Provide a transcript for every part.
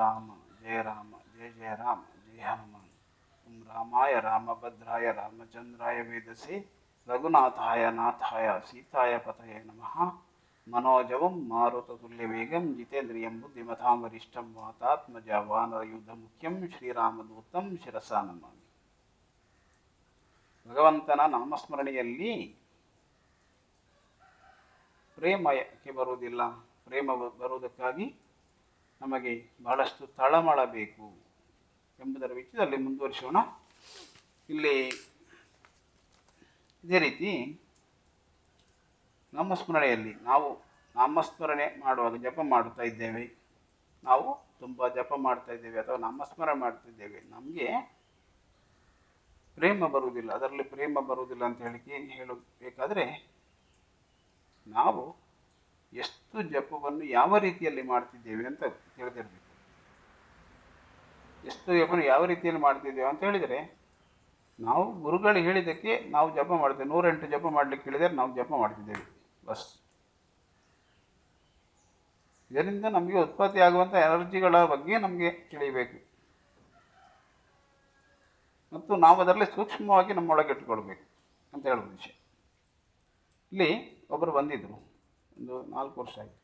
ರಾಮ ಜಯ ರಾಮ, ಜಯ ಜಯ ರಾಮ, ಜಯ ಹನುಮಾನ್. ಓಂ ರಾಮಾಯ ರಾಮಭದ್ರಾಯ ರಾಮಚಂದ್ರಾಯ ವೇದಸೆ ರಘುನಾಥಾಯ ನಾಥಾಯ ಸೀತಾಯ ಪತಯೇ ನಮಃ. ಮನೋಜವಂ ಮಾರುತತುಲ್ಯವೇಗಂ ಜಿತೇಂದ್ರಿಯಂ ಬುದ್ಧಿಮಥಾಂ ವರಿಷ್ಠಂ ವಾತಾತ್ಮಜ ವಾನರಯುಧ ಮುಖ್ಯಂ ಶ್ರೀರಾಮದೂತಂ ಶಿರಸಾ ನಮಾಮಿ. ಭಗವಂತನ ನಾಮಸ್ಮರಣೆಯಲ್ಲಿ ಪ್ರೇಮಕ್ಕೆ ಬರುವುದಿಲ್ಲ. ಪ್ರೇಮ ಬರುವುದಕ್ಕಾಗಿ ನಮಗೆ ಬಹಳಷ್ಟು ತಳಮಳ ಬೇಕು ಎಂಬುದರ ವಿಷಯದಲ್ಲಿ ಮುಂದುವರಿಸೋಣ. ಇಲ್ಲಿ ಇದೇ ರೀತಿ ನಾಮಸ್ಮರಣೆಯಲ್ಲಿ ನಾವು ನಾಮಸ್ಮರಣೆ ಮಾಡುವಾಗ ಜಪ ಮಾಡುತ್ತಾ ಇದ್ದೇವೆ. ನಾವು ತುಂಬ ಜಪ ಮಾಡ್ತಾ ಇದ್ದೇವೆ ಅಥವಾ ನಾಮಸ್ಮರಣೆ ಮಾಡ್ತಿದ್ದೇವೆ ನಮಗೆ ಪ್ರೇಮ ಬರುವುದಿಲ್ಲ. ಅದರಲ್ಲಿ ಪ್ರೇಮ ಬರುವುದಿಲ್ಲ ಅಂತ ಹೇಳಿಕೆ ಹೇಳಬೇಕಾದ್ರೆ ನಾವು ಎಷ್ಟು ಜಪವನ್ನು ಯಾವ ರೀತಿಯಲ್ಲಿ ಮಾಡ್ತಿದ್ದೇವೆ ಅಂತ ತಿಳಿದಿರಬೇಕು. ಎಷ್ಟು ಜಪವನ್ನು ಯಾವ ರೀತಿಯಲ್ಲಿ ಮಾಡ್ತಿದ್ದೇವೆ ಅಂತ ಹೇಳಿದರೆ, ನಾವು ಗುರುಗಳು ಹೇಳಿದ್ದಕ್ಕೆ ನಾವು ಜಪ ಮಾಡ್ತೇವೆ. ನೂರೆಂಟು ಜಪ ಮಾಡಲಿಕ್ಕೆ ಹೇಳಿದರೆ ನಾವು ಜಪ ಮಾಡ್ತಿದ್ದೇವೆ. ಬಸ್. ಇದರಿಂದ ನಮಗೆ ಉತ್ಪತ್ತಿ ಆಗುವಂಥ ಎನರ್ಜಿಗಳ ಬಗ್ಗೆ ನಮಗೆ ತಿಳಿಯಬೇಕು. ಮತ್ತು ನಾವು ಅದರಲ್ಲಿ ಸೂಕ್ಷ್ಮವಾಗಿ ನಮ್ಮೊಳಗೆ ಇಟ್ಟುಕೊಳ್ಬೇಕು ಅಂತ ಹೇಳೋ ವಿಷಯ ಇಲ್ಲಿ ಒಬ್ಬರು ಬಂದಿದ್ದರು. ಒಂದು ನಾಲ್ಕು ವರ್ಷ ಆಯಿತು.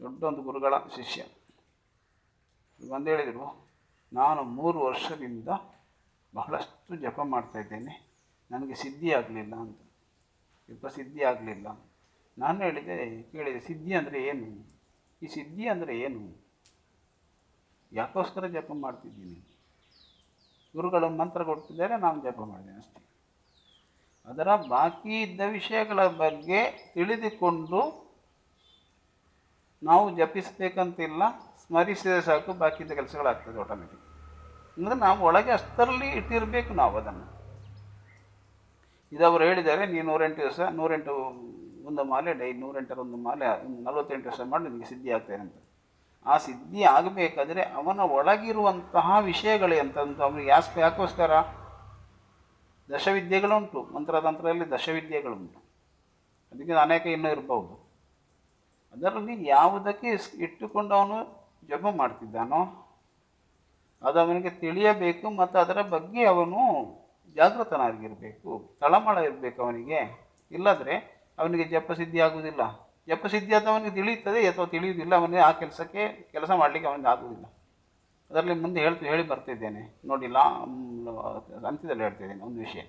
ದೊಡ್ಡ ಒಂದು ಗುರುಗಳ ಶಿಷ್ಯ. ಬಂದು ಹೇಳಿದರು, ನಾನು ಮೂರು ವರ್ಷದಿಂದ ಬಹಳಷ್ಟು ಜಪ ಮಾಡ್ತಾ ಇದ್ದೇನೆ. ನನಗೆ ಸಿದ್ಧಿ ಆಗಲಿಲ್ಲ ಅಂತ. ಜಪ ಸಿದ್ಧಿ ಆಗಲಿಲ್ಲ ನಾನು ಹೇಳಿದೆ, ಕೇಳಿದೆ, ಸಿದ್ಧಿ ಅಂದರೆ ಏನು? ಈ ಸಿದ್ಧಿ ಅಂದರೆ ಏನು? ಯಾಕೋಸ್ಕರ ಜಪ ಮಾಡ್ತಿದ್ದೀನಿ? ಗುರುಗಳು ಮಂತ್ರ ಕೊಟ್ಟಿದ್ದಾರೆ, ನಾನು ಜಪ ಮಾಡಿದೆ ಅಷ್ಟೇ. ಅದರ ಬಾಕಿ ಇದ್ದ ವಿಷಯಗಳ ಬಗ್ಗೆ ತಿಳಿದುಕೊಂಡು ನಾವು ಜಪಿಸಬೇಕಂತಿಲ್ಲ, ಸ್ಮರಿಸಿದರೆ ಸಾಕು, ಬಾಕಿ ಇದ್ದ ಕೆಲಸಗಳಾಗ್ತದೆ ಆಟೋಮೆಟಿಕ್ ಅಂದರೆ ನಾವು ಒಳಗೆ ಅಷ್ಟರಲ್ಲಿ ಇಟ್ಟಿರಬೇಕು ನಾವು ಅದನ್ನು. ಇದು ಅವರು ಹೇಳಿದ್ದಾರೆ ನೀವು ನೂರೆಂಟು ದಿವಸ, ನೂರೆಂಟು ಒಂದು ಮಾಲೆ, ಡೈ ನೂರೆಂಟರ ಒಂದು ಮಾಲೆ, ನಲವತ್ತೆಂಟು ದಿವಸ ಮಾಡಿ ನಿಮಗೆ ಸಿದ್ಧಿ ಆಗ್ತದೆ ಅಂತ. ಆ ಸಿದ್ಧಿ ಆಗಬೇಕಾದ್ರೆ ಅವನ ಒಳಗಿರುವಂತಹ ವಿಷಯಗಳೇ ಅಂತಂದು ಅವನಿಗೆ ಯಾಸ್ ಯಾಕೋಸ್ಕರ ದಶವಿದ್ಯೆಗಳುಂಟು, ಮಂತ್ರತಂತ್ರದಲ್ಲಿ ದಶವಿದ್ಯೆಗಳುಂಟು. ಅದಕ್ಕೆ ಅನೇಕ ಇನ್ನೂ ಇರಬಹುದು. ಅದರಲ್ಲಿ ಯಾವುದಕ್ಕೆ ಇಟ್ಟುಕೊಂಡು ಅವನು ಜಪ ಮಾಡ್ತಿದ್ದಾನೋ ಅದು ಅವನಿಗೆ ತಿಳಿಯಬೇಕು ಮತ್ತು ಅದರ ಬಗ್ಗೆ ಅವನು ಜಾಗೃತನಾಗಿರಬೇಕು, ತಳಮಳ ಇರಬೇಕು ಅವನಿಗೆ. ಇಲ್ಲದ್ರೆ ಅವನಿಗೆ ಜಪಸಿದ್ಧಿ ಆಗುವುದಿಲ್ಲ ಜಪಸಿದ್ಧಿ ಅಂತ ಅವನಿಗೆ ತಿಳಿಯುತ್ತದೆ ಅಥವಾ ತಿಳಿಯುವುದಿಲ್ಲ, ಅವನಿಗೆ ಆ ಕೆಲಸಕ್ಕೆ, ಕೆಲಸ ಮಾಡಲಿಕ್ಕೆ ಅವನಿಗೆ ಆಗುವುದಿಲ್ಲ. ಅದರಲ್ಲಿ ಮುಂದೆ ಹೇಳ್ತು ಹೇಳಿ ಬರ್ತಿದ್ದೇನೆ. ನೋಡಿ, ಲಾ ಅಂತ್ಯದಲ್ಲಿ ಹೇಳ್ತಿದ್ದೇನೆ ಒಂದು ವಿಷಯ.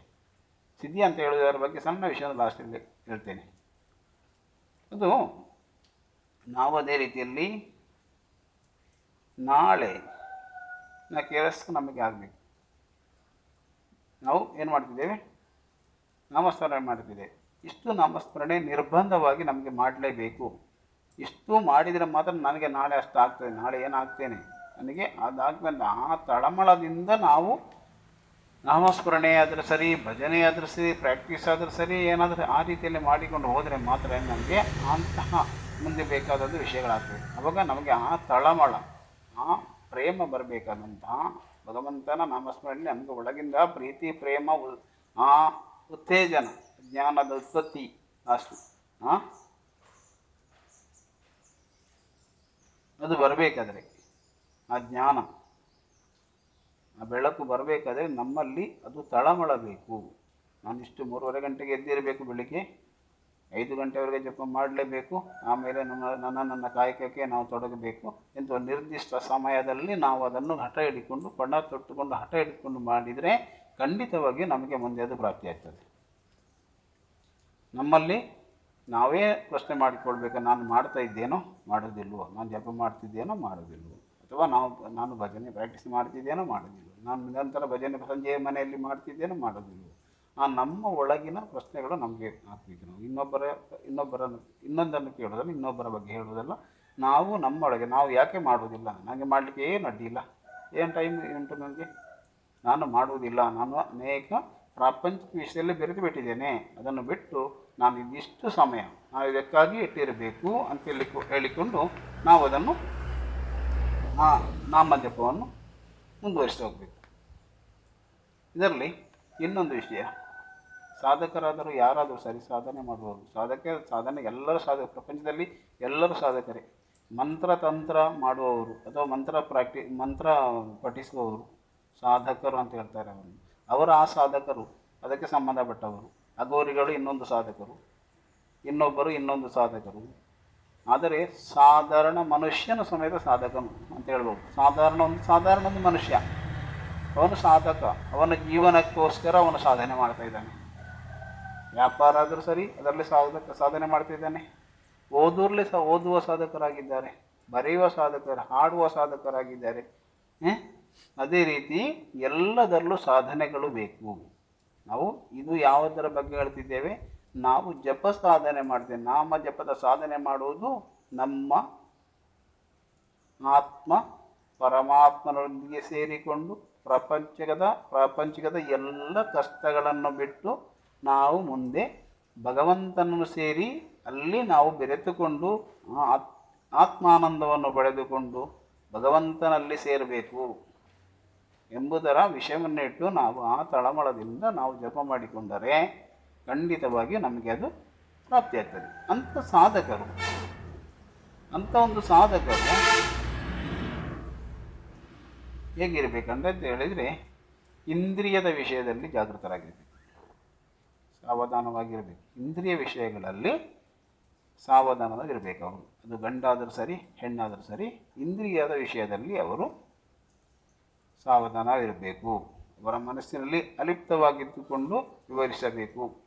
ಸಿದ್ಧಿ ಅಂತ ಹೇಳುವುದರ ಬಗ್ಗೆ ಸಣ್ಣ ವಿಷಯದ ಲಾಸ್ಟಲ್ಲಿ ಹೇಳ್ತೇನೆ. ಅದು ನಾವು ಅದೇ ರೀತಿಯಲ್ಲಿ ನಾಳೆ ನಾ ಕೆಲಸ ನಮಗೆ ಆಗಬೇಕು. ನಾವು ಏನು ಮಾಡ್ತಿದ್ದೇವೆ? ನಾಮಸ್ಮರಣೆ ಮಾಡ್ತಿದ್ದೇವೆ. ಇಷ್ಟು ನಾಮಸ್ಮರಣೆ ನಿರ್ಬಂಧವಾಗಿ ನಮಗೆ ಮಾಡಲೇಬೇಕು. ಇಷ್ಟು ಮಾಡಿದರೆ ಮಾತ್ರ ನನಗೆ ನಾಳೆ ಅಷ್ಟು ಆಗ್ತದೆ ನಾಳೆ ಏನಾಗ್ತೇನೆ? ನನಗೆ ಅದಾದ್ಮೇಲೆ ಆ ತಳಮಳದಿಂದ ನಾವು ನಾಮಸ್ಮರಣೆ ಆದರೂ ಸರಿ, ಭಜನೆ ಆದರೂ ಸರಿ ಪ್ರಾಕ್ಟೀಸ್ ಆದರೂ ಸರಿ, ಏನಾದರೂ ಆ ರೀತಿಯಲ್ಲಿ ಮಾಡಿಕೊಂಡು ಹೋದರೆ ಮಾತ್ರ ನಮಗೆ ಅಂತಹ ಮುಂದೆ ಬೇಕಾದದ್ದು ವಿಷಯಗಳಾಗ್ತವೆ. ಅವಾಗ ನಮಗೆ ಆ ತಳಮಳ, ಆ ಪ್ರೇಮ ಬರಬೇಕಾದಂತಹ ಭಗವಂತನ ನಾಮಸ್ಮರಣೆ ನಮಗೆ ಒಳಗಿಂದ ಪ್ರೀತಿ, ಪ್ರೇಮ ಆ ಉತ್ತೇಜನ, ಜ್ಞಾನದ ಉತ್ಪತ್ತಿ ಅಷ್ಟು ಹಾಂ ಅದು ಬರಬೇಕಾದ್ರೆ ಆ ಜ್ಞಾನ. ಆ ಬೆಳಕು ಬರಬೇಕಾದ್ರೆ ನಮ್ಮಲ್ಲಿ ಅದು ತಳಮಳಬೇಕು. ನಾನಿಷ್ಟು ಮೂರುವರೆ ಗಂಟೆಗೆ ಎದ್ದಿರಬೇಕು ಬೆಳಿಗ್ಗೆ. ಐದು ಗಂಟೆವರೆಗೆ ಜಪ ಮಾಡಲೇಬೇಕು. ಆಮೇಲೆ ನಮ್ಮ ನನ್ನ ನನ್ನ ಕಾಯಕಕ್ಕೆ ನಾವು ತೊಡಗಬೇಕು ಎಂದು ನಿರ್ದಿಷ್ಟ ಸಮಯದಲ್ಲಿ ನಾವು ಅದನ್ನು ಹಠ ಹಿಡಿಕೊಂಡು ಪಣ ತೊಟ್ಟುಕೊಂಡು ಹಠ ಹಿಡಿಕೊಂಡು ಮಾಡಿದರೆ ಖಂಡಿತವಾಗಿ ನಮಗೆ ಮುಂದೆ ಅದು ಪ್ರಾಪ್ತಿಯಾಗ್ತದೆ ನಮ್ಮಲ್ಲಿ ನಾವೇ ಪ್ರಶ್ನೆ ಮಾಡಿಕೊಳ್ಬೇಕು, ನಾನು ಮಾಡ್ತಾ ಇದ್ದೇನೋ, ಮಾಡೋದಿಲ್ವೋ, ನಾನು ಜಪ ಮಾಡ್ತಿದ್ದೇನೋ, ಮಾಡೋದಿಲ್ವೋ. ಅಥವಾ ನಾವು, ನಾನು ಭಜನೆ ಪ್ರಾಕ್ಟೀಸ್ ಮಾಡ್ತಿದ್ದೇನೋ ಮಾಡೋದಿಲ್ಲ. ನಾನು ನಿರಂತರ ಭಜನೆ ಸಂಜೆ ಮನೆಯಲ್ಲಿ ಮಾಡ್ತಿದ್ದೇನೋ ಮಾಡೋದಿಲ್ಲ. ಆ ನಮ್ಮ ಒಳಗಿನ ಪ್ರಶ್ನೆಗಳು ನಮಗೆ ಹಾಕ್ಬೇಕು ನಾವು. ಇನ್ನೊಬ್ಬರ ಇನ್ನೊಬ್ಬರನ್ನು ಇನ್ನೊಂದನ್ನು ಕೇಳೋದಲ್ಲ ಇನ್ನೊಬ್ಬರ ಬಗ್ಗೆ ಹೇಳೋದಲ್ಲ ನಾವು ನಮ್ಮೊಳಗೆ ನಾವು ಯಾಕೆ ಮಾಡುವುದಿಲ್ಲ? ನನಗೆ ಮಾಡಲಿಕ್ಕೆ ಏನು ಅಡ್ಡಿಯಿಲ್ಲ ಏನು ಟೈಮ್ ಉಂಟು ನನಗೆ? ನಾನು ಮಾಡುವುದಿಲ್ಲ. ನಾನು ಅನೇಕ ಪ್ರಾಪಂಚಿಕ ವಿಷಯದಲ್ಲಿ ಬೆರೆದು ಬಿಟ್ಟಿದ್ದೇನೆ. ಅದನ್ನು ಬಿಟ್ಟು ನಾನು ಇದಿಷ್ಟು ಸಮಯ, ನಾವು ಇದಕ್ಕಾಗಿ ಇಟ್ಟಿರಬೇಕು ಅಂತ ಹೇಳಿ ಹೇಳಿಕೊಂಡು ನಾವು ಅದನ್ನು ಆ ನಾಮ ಜಪವನ್ನು ಮುಂದುವರಿಸ್ತಾ ಹೋಗಬೇಕು. ಇದರಲ್ಲಿ ಇನ್ನೊಂದು ವಿಷಯ. ಸಾಧಕರಾದರೂ ಯಾರಾದರೂ ಸರಿ ಸಾಧನೆ ಮಾಡಬಹುದು ಸಾಧಕ, ಸಾಧನೆ ಎಲ್ಲರೂ ಸಾಧಕ, ಪ್ರಪಂಚದಲ್ಲಿ ಎಲ್ಲರೂ ಸಾಧಕರೇ. ಮಂತ್ರತಂತ್ರ ಮಾಡುವವರು ಅಥವಾ ಮಂತ್ರ ಪ್ರಾಕ್ಟಿ, ಮಂತ್ರ ಪಠಿಸುವವರು ಸಾಧಕರು ಅಂತ ಹೇಳ್ತಾರೆ ಅವರು ಅವರು ಆ ಸಾಧಕರು, ಅದಕ್ಕೆ ಸಂಬಂಧಪಟ್ಟವರು. ಅಗೋರಿಗಳು ಇನ್ನೊಂದು ಸಾಧಕರು. ಇನ್ನೊಬ್ಬರು ಇನ್ನೊಂದು ಸಾಧಕರು. ಆದರೆ ಸಾಧಾರಣ ಮನುಷ್ಯನ ಸಮೇತ ಸಾಧಕನು ಅಂತ ಹೇಳ್ಬೋದು. ಸಾಧಾರಣ ಒಂದು ಸಾಧಾರಣ ಒಂದು ಮನುಷ್ಯ. ಅವನು ಸಾಧಕ. ಅವನ ಜೀವನಕ್ಕೋಸ್ಕರ ಅವನು ಸಾಧನೆ ಮಾಡ್ತಾ ಇದ್ದಾನೆ. ವ್ಯಾಪಾರ ಆದರೂ ಸರಿ, ಅದರಲ್ಲಿ ಸಾಧಕ, ಸಾಧನೆ ಮಾಡ್ತಾ ಇದ್ದಾನೆ. ಓದೂರ್ಲಿ ಸಹ ಓದುವ ಸಾಧಕರಾಗಿದ್ದಾರೆ. ಬರೆಯುವ ಸಾಧಕರು, ಹಾಡುವ ಸಾಧಕರಾಗಿದ್ದಾರೆ. ಅದೇ ರೀತಿ ಎಲ್ಲದರಲ್ಲೂ ಸಾಧನೆಗಳು ಬೇಕು. ನಾವು ಇದು ಯಾವುದರ ಬಗ್ಗೆ ಹೇಳ್ತಿದ್ದೇವೆ? ನಾವು ಜಪ ಸಾಧನೆ ಮಾಡ್ತೇವೆ. ನಾಮ ಜಪದ ಸಾಧನೆ ಮಾಡುವುದು ನಮ್ಮ ಆತ್ಮ ಪರಮಾತ್ಮನೊಂದಿಗೆ ಸೇರಿಕೊಂಡು ಪ್ರಪಂಚದ ಪ್ರಾಪಂಚಿಕದ ಎಲ್ಲ ಕಷ್ಟಗಳನ್ನು ಬಿಟ್ಟು ನಾವು ಮುಂದೆ ಭಗವಂತನನ್ನು ಸೇರಿ ಅಲ್ಲಿ ನಾವು ಬೆರೆತುಕೊಂಡು ಆತ್ಮಾನಂದವನ್ನು ಪಡೆದುಕೊಂಡು ಭಗವಂತನಲ್ಲಿ ಸೇರಬೇಕು ಎಂಬುದರ ವಿಷಯವನ್ನಿಟ್ಟು ನಾವು ಆ ತಳಮಳದಿಂದ ನಾವು ಜಪ ಮಾಡಿಕೊಂಡರೆ ಖಂಡಿತವಾಗಿ ನಮಗೆ ಅದು ಪ್ರಾಪ್ತಿಯಾಗ್ತದೆ ಅಂಥ ಸಾಧಕರು ಅಂಥ ಒಂದು ಸಾಧಕರು ಹೇಗಿರಬೇಕಂತ ಹೇಳಿದರೆ ಇಂದ್ರಿಯದ ವಿಷಯದಲ್ಲಿ ಜಾಗೃತರಾಗಿರಬೇಕು. ಸಾವಧಾನವಾಗಿರಬೇಕು. ಇಂದ್ರಿಯ ವಿಷಯಗಳಲ್ಲಿ ಸಾವಧಾನವಾಗಿರಬೇಕು ಅವರು. ಅದು ಗಂಡಾದರೂ ಸರಿ, ಹೆಣ್ಣಾದರೂ ಸರಿ, ಇಂದ್ರಿಯದ ವಿಷಯದಲ್ಲಿ ಅವರು ಸಾವಧಾನವಿರಬೇಕು ಅವರ ಮನಸ್ಸಿನಲ್ಲಿ ಅಲಿಪ್ತವಾಗಿದ್ದುಕೊಂಡು ವಿವರಿಸಬೇಕು.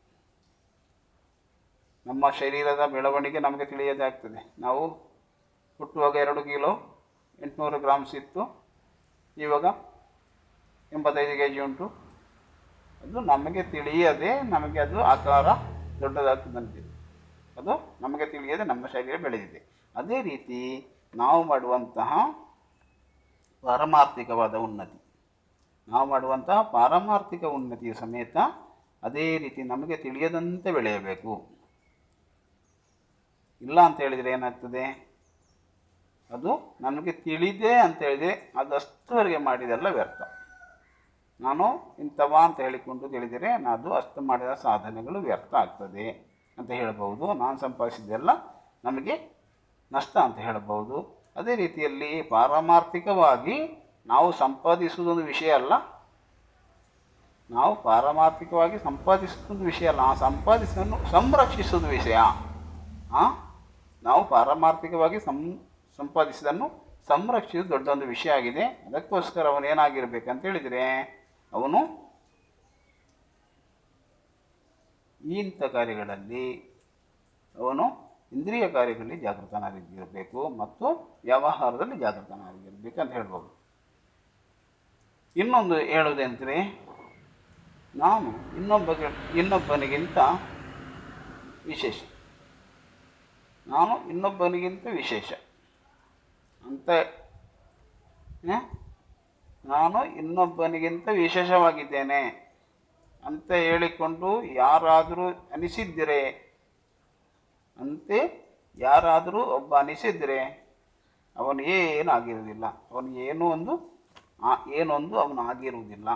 ನಮ್ಮ ಶರೀರದ ಬೆಳವಣಿಗೆ ನಮಗೆ ತಿಳಿಯದಾಗ್ತದೆ. ನಾವು ಹುಟ್ಟುವಾಗ ಎರಡು ಕಿಲೋ ಎಂಟುನೂರು ಗ್ರಾಮ್ಸ್ ಇತ್ತು. ಇವಾಗ ಎಂಬತ್ತೈದು ಕೆ ಜಿ ಉಂಟು. ಅದು ನಮಗೆ ತಿಳಿಯದೆ ನಮಗೆ ಅದು ಆಕಾರ ದೊಡ್ಡದಾಗ್ತದಂತೆ ಅದು ನಮಗೆ ತಿಳಿಯದೆ ನಮ್ಮ ಶರೀರ ಬೆಳೆದಿದೆ. ಅದೇ ರೀತಿ ನಾವು ಮಾಡುವಂತಹ ಪಾರಮಾರ್ಥಿಕವಾದ ಉನ್ನತಿ. ನಾವು ಮಾಡುವಂತಹ ಪಾರಮಾರ್ಥಿಕ ಉನ್ನತಿಯ ಸಮೇತ ಅದೇ ರೀತಿ ನಮಗೆ ತಿಳಿಯದಂತೆ ಬೆಳೆಯಬೇಕು. ಇಲ್ಲ ಅಂತ ಹೇಳಿದರೆ ಏನಾಗ್ತದೆ? ಅದು ನನಗೆ ತಿಳಿದೆ ಅಂತ ಹೇಳಿದರೆ ಅದಷ್ಟುವರೆಗೆ ಮಾಡಿದೆಲ್ಲ ವ್ಯರ್ಥ. ನಾನು ಇಂಥವ ಅಂತ ಹೇಳಿಕೊಂಡು ತಿಳಿದರೆ ಅದು ಅಷ್ಟು ಮಾಡಿದ ಸಾಧನೆಗಳು ವ್ಯರ್ಥ ಆಗ್ತದೆ ಅಂತ ಹೇಳಬಹುದು. ನಾನು ಸಂಪಾದಿಸಿದ್ದೆಲ್ಲ ನಮಗೆ ನಷ್ಟ ಅಂತ ಹೇಳಬಹುದು. ಅದೇ ರೀತಿಯಲ್ಲಿ ಪಾರಮಾರ್ಥಿಕವಾಗಿ ನಾವು ಸಂಪಾದಿಸುವುದೊಂದು ವಿಷಯ ಅಲ್ಲ. ನಾವು ಪಾರಮಾರ್ಥಿಕವಾಗಿ ಸಂಪಾದಿಸುವುದು ವಿಷಯ ಅಲ್ಲ. ಆ ಸಂಪಾದಿಸನ್ನು ಸಂರಕ್ಷಿಸುವುದು ವಿಷಯ. ಆ? ನಾವು ಪಾರಮಾರ್ಥಿಕವಾಗಿ ಸಂ, ಸಂಪಾದಿಸಿದನ್ನು ಸಂರಕ್ಷಿಸೋದು ದೊಡ್ಡೊಂದು ವಿಷಯ ಆಗಿದೆ. ಅದಕ್ಕೋಸ್ಕರ ಅವನು ಏನಾಗಿರ್ಬೇಕಂತ ಹೇಳಿದರೆ, ಅವನು ಇಂಥ ಕಾರ್ಯಗಳಲ್ಲಿ, ಅವನು ಇಂದ್ರಿಯ ಕಾರ್ಯಗಳಲ್ಲಿ ಜಾಗೃತನಾಗಿರಬೇಕು ಮತ್ತು ವ್ಯವಹಾರದಲ್ಲಿ ಜಾಗೃತನಾಗಿರಬೇಕು ಅಂತ ಹೇಳ್ಬೋದು. ಇನ್ನೊಂದು ಹೇಳೋದೆಂದರೆ ನಾನು ಇನ್ನೊಬ್ಬ ಇನ್ನೊಬ್ಬನಿಗಿಂತ ವಿಶೇಷ. ನಾನು ಇನ್ನೊಬ್ಬನಿಗಿಂತ ವಿಶೇಷ. ಅಂತ ನಾನು ಇನ್ನೊಬ್ಬನಿಗಿಂತ ವಿಶೇಷವಾಗಿದ್ದೇನೆ ಅಂತ ಹೇಳಿಕೊಂಡು ಯಾರಾದರೂ ಅನಿಸಿದ್ದರೆ, ಅಂತೆ ಯಾರಾದರೂ ಒಬ್ಬ ಅನಿಸಿದರೆ ಅವನು ಏನು ಆಗಿರುವುದಿಲ್ಲ ಅವನು ಏನೂ ಒಂದು ಏನೊಂದು ಅವನು ಆಗಿರುವುದಿಲ್ಲ.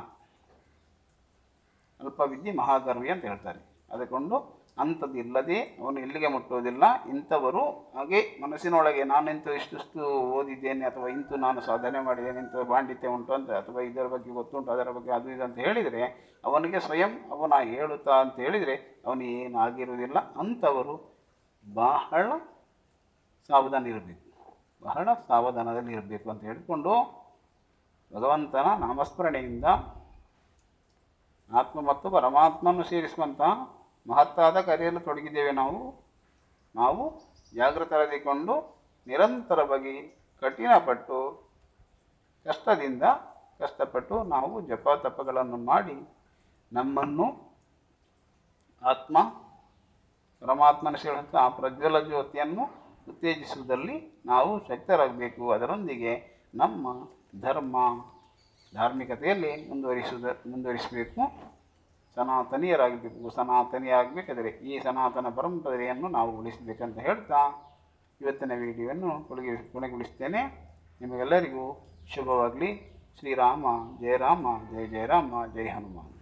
ಅಲ್ಪವಿದ್ಯೆ ಮಹಾಗರ್ವಿ ಅಂತ ಹೇಳ್ತಾರೆ. ಅದಕ್ಕೊಂಡು ಅಂಥದ್ದಿಲ್ಲದೆ ಅವನು ಎಲ್ಲಿಗೆ ಮುಟ್ಟುವುದಿಲ್ಲ. ಇಂಥವರು ಹಾಗೆ ಮನಸ್ಸಿನೊಳಗೆ ನಾನಿಂತು ಇಷ್ಟಿಷ್ಟು ಓದಿದ್ದೇನೆ ಅಥವಾ ಇಂತು ನಾನು ಸಾಧನೆ ಮಾಡಿದ್ದೇನೆ ಇಂಥ ಪಾಂಡಿತ್ಯ ಉಂಟು ಅಂತ ಅಥವಾ ಇದರ ಬಗ್ಗೆ ಗೊತ್ತುಂಟು, ಅದರ ಬಗ್ಗೆ ಅದು ಇದು ಅಂತ ಹೇಳಿದರೆ ಅವನಿಗೆ ಸ್ವಯಂ ಅವನ ಹೇಳುತ್ತಾ ಅಂತ ಹೇಳಿದರೆ ಅವನು ಏನು ಆಗಿರುವುದಿಲ್ಲ ಅಂಥವರು ಬಹಳ ಸಾವಧಾನ ಇರಬೇಕು. ಬಹಳ ಸಾವಧಾನದಲ್ಲಿ ಇರಬೇಕು ಅಂತ ಹೇಳಿಕೊಂಡು ಭಗವಂತನ ನಾಮಸ್ಮರಣೆಯಿಂದ ಆತ್ಮ ಮತ್ತು ಪರಮಾತ್ಮನ್ನು ಸೇರಿಸುವಂಥ ಮಹತ್ತಾದ ಕಾರ್ಯದಲ್ಲಿ ತೊಡಗಿದ್ದೇವೆ ನಾವು. ನಾವು ಜಾಗೃತರಾಗಿಕೊಂಡು ನಿರಂತರವಾಗಿ ಕಠಿಣಪಟ್ಟು ಕಷ್ಟದಿಂದ ಕಷ್ಟಪಟ್ಟು ನಾವು ಜಪ ತಪಗಳನ್ನು ಮಾಡಿ ನಮ್ಮನ್ನು ಆತ್ಮ, ಪರಮಾತ್ಮನ ಸೇರಿದಂಥ ಪ್ರಜ್ವಲ ಜ್ಯೋತಿಯನ್ನು ಉತ್ತೇಜಿಸುವುದರಲ್ಲಿ ನಾವು ಶಕ್ತರಾಗಬೇಕು. ಅದರೊಂದಿಗೆ ನಮ್ಮ ಧರ್ಮ ಧಾರ್ಮಿಕತೆಯಲ್ಲಿ ಮುಂದುವರಿಸುವುದ, ಮುಂದುವರಿಸಬೇಕು. ಸನಾತನೀಯರಾಗಬೇಕು, ಸನಾತನಿಯಾಗಬೇಕಾದರೆ ಈ ಸನಾತನ ಪರಂಪರೆಯನ್ನು ನಾವು ಉಳಿಸಬೇಕಂತ ಹೇಳ್ತಾ ಇವತ್ತಿನ ವಿಡಿಯೋವನ್ನು ಕೊಡುಗೆ ಕೊನೆಗೊಳಿಸ್ತೇನೆ. ನಿಮಗೆಲ್ಲರಿಗೂ ಶುಭವಾಗಲಿ. ಶ್ರೀರಾಮ, ಜಯ ರಾಮ, ಜಯ ಜಯ ರಾಮ, ಜಯ ಹನುಮಾನ್.